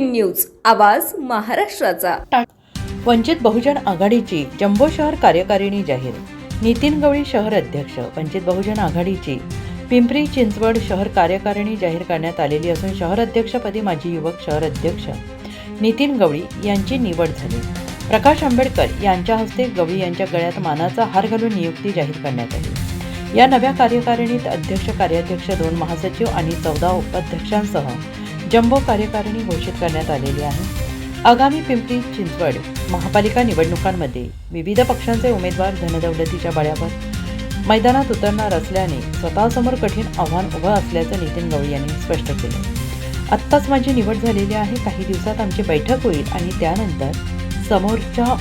News आवाज महाराष्ट्राचा. वंचित बहुजन आघाडीची जम्बो शहर कार्यकारिणी जाहीर. नितीन गवळी शहर अध्यक्ष वंचित बहुजन आघाडीची. पिंपरी चिंचवड शहर कार्यकारिणी जाहीर करण्यात आलेली असून शहर अध्यक्षपदी माजी युवक शहर अध्यक्ष. नितीन गवळी यांची निवड झाली. प्रकाश आंबेडकर यांच्या हस्ते गवळी यांच्या गळ्यात मानाचा हार घालून नियुक्ती जाहीर करण्यात आली. या नव्या कार्यकारिणीत अध्यक्ष कार्याध्यक्ष दोन महासचिव आणि चौदा उपाध्यक्षांसह जम्बो कार्यकारिणी घोषित करण्यात आलेली आहे. आगामी पिंपरी चिंचवड महापालिका निवडणुकांमध्ये विविध पक्षांचे उमेदवार धनदौलतीच्या बळ्यावर मैदानात उतरणार असल्याने स्वतःसमोर कठीण आव्हान उभं असल्याचं नितीन गवळी यांनी स्पष्ट केलं. आत्ताच माझी निवड झालेली आहे. काही दिवसात आमची बैठक होईल आणि त्यानंतर समोरच्या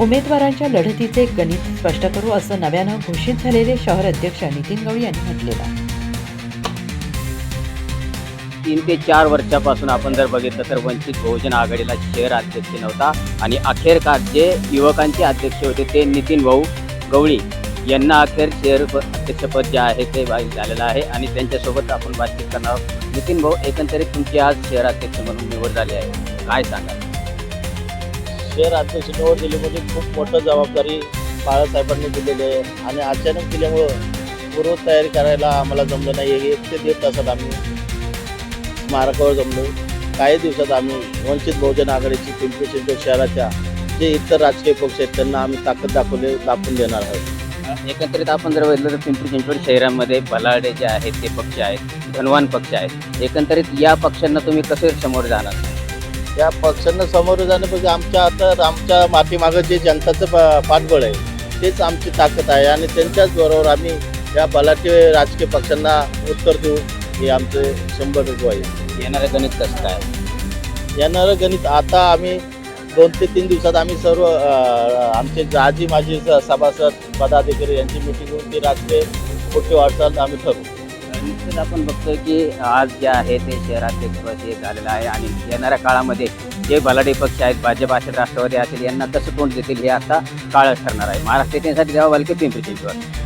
उमेदवारांच्या लढतीचे गणित स्पष्ट करू असं नव्यानं घोषित झालेले शहर अध्यक्ष नितीन गवळी यांनी म्हटलेलं आहे. तीन ते चार वर्षापासून आपण जर बघितलं तर वंचित बहुजन आघाडीला शहर अध्यक्ष नव्हता आणि अखेरकार जे युवकांचे अध्यक्ष होते ते नितीन भाऊ गवळी यांना अखेर शहर अध्यक्षपद जे आहे ते झालेलं आहे आणि त्यांच्यासोबत आपण बातचीत करणार आहोत. नितीन भाऊ एकंदरीत तुमची आज शहर अध्यक्ष म्हणून निवड झाली आहे. काय सांगा शहर अध्यक्ष निवड दिली म्हणजे खूप मोठं जबाबदारी बाळासाहेबांनी दिलेली आहे आणि अचानक दिल्यामुळं पूर्व तयारी करायला आम्हाला जमलं नाही. एक ते दीड तासात आम्ही स्मारकावर जमलो. काही दिवसात आम्ही वंचित बहुजन आघाडीची पिंपरी चिंचवड शहराच्या जे इतर राजकीय पक्ष आहेत त्यांना आम्ही ताकद दाखवले दाखवून देणार आहोत. एकंदरीत आपण जर बघितलं तर पिंपरी चिंचवड शहरामध्ये बलाढ्य जे आहेत ते पक्ष आहेत धनवान पक्ष आहेत. एकंदरीत या पक्षांना तुम्ही कसे समोर जाणार? या पक्षांना समोर जाण्यापेक्षा आमच्या आता आमच्या माठीमागं जे जनताचं पा- पाठबळ आहे तेच आमची ताकद आहे आणि त्यांच्याच बरोबर आम्ही या बलाढ्य राजकीय पक्षांना उत्तर देऊ. हे आमचे शंभर टक्के आहे येणारं गणित कसं काय? येणारं गणित आता आम्ही दोन ते तीन दिवसात आम्ही सर्व अ, आमचे आजी माजी स- सभासद पदाधिकारी यांची मिटिंग होऊन ती राजकीय पुढची वाटचाल आम्ही ठरवू. नुकतंच आपण बघतोय की आज जे आहे ते शहराध्यक्षपद हे झालेलं आहे आणि येणाऱ्या काळामध्ये जे बलाढ्य पक्ष आहेत भाजप असेल राष्ट्रवादी असेल यांना कसं तोंड देतील हे आता काळ ठरणार आहे. महाराष्ट्र येण्यासाठी जेव्हा बलके पिंपरी चिंचवड?